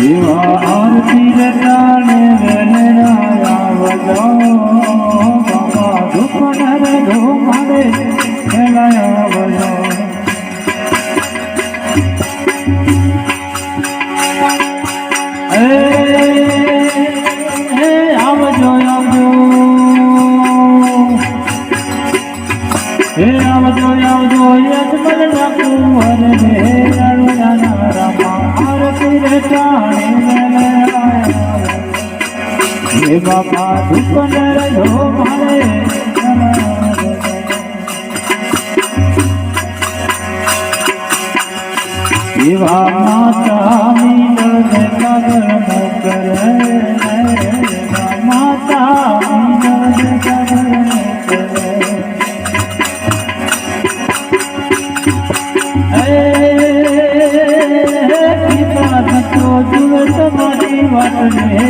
આરતી રટાણે વેલરાયા વજો બાબા દુપન રે ધો મારે ખેલાયા વજો એ એ આવજો આવજો યજમાન આવજો હે બાપા દુપન રે ધો મારે એવા માતા મિલન કદર મોકર એવા માતા મિલન કદર મોકર પિતા થતો જુએ તમારી વાતને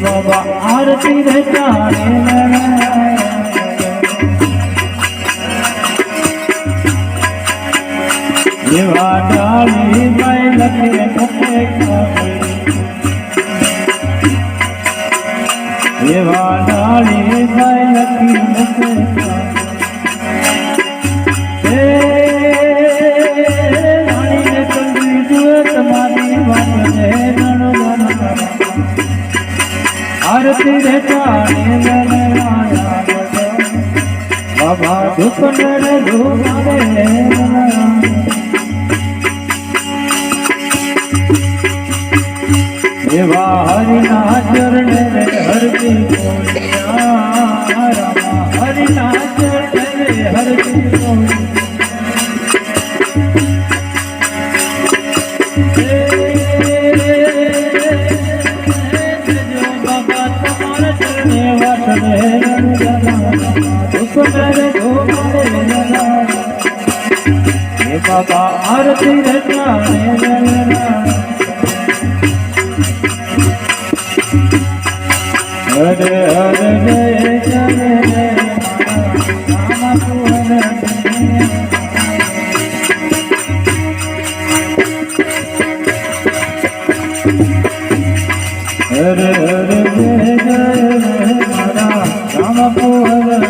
બાબા આરતી રે ચારે એવા ડાળી બાઈ લખે કપે એવા ડાળી બાઈ લખી લખે આરતી રે ચાણે બાબા દુઃખ રે ધુમારે એવા હરિના ચરણ રામા હરિના ચરણ રે હરે હરે જય જય રામ પુર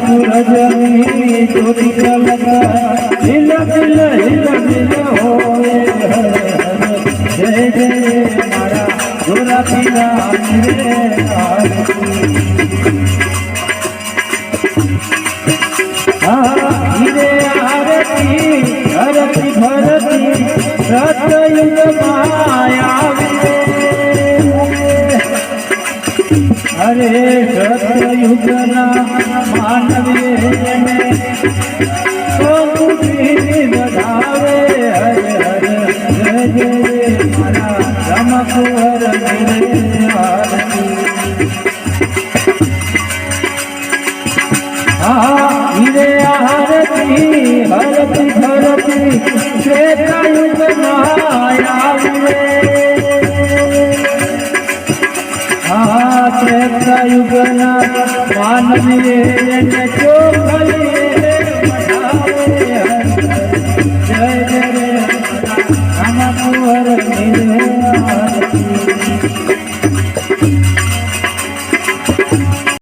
સૂરજની જ્યોતિ જલક હિલ હિલ હિલ હિલ હર જય જય મારા ગોરા પીરા રે આરતી હરે સતયુગ ના માનવે વધાવે હરે હરે જય જય મારા રમકુવર આરતી હીરે આરતી હરતી ભરતી શ્વેતાયુગ માયાવે યુગના માનવીએ ચોખલી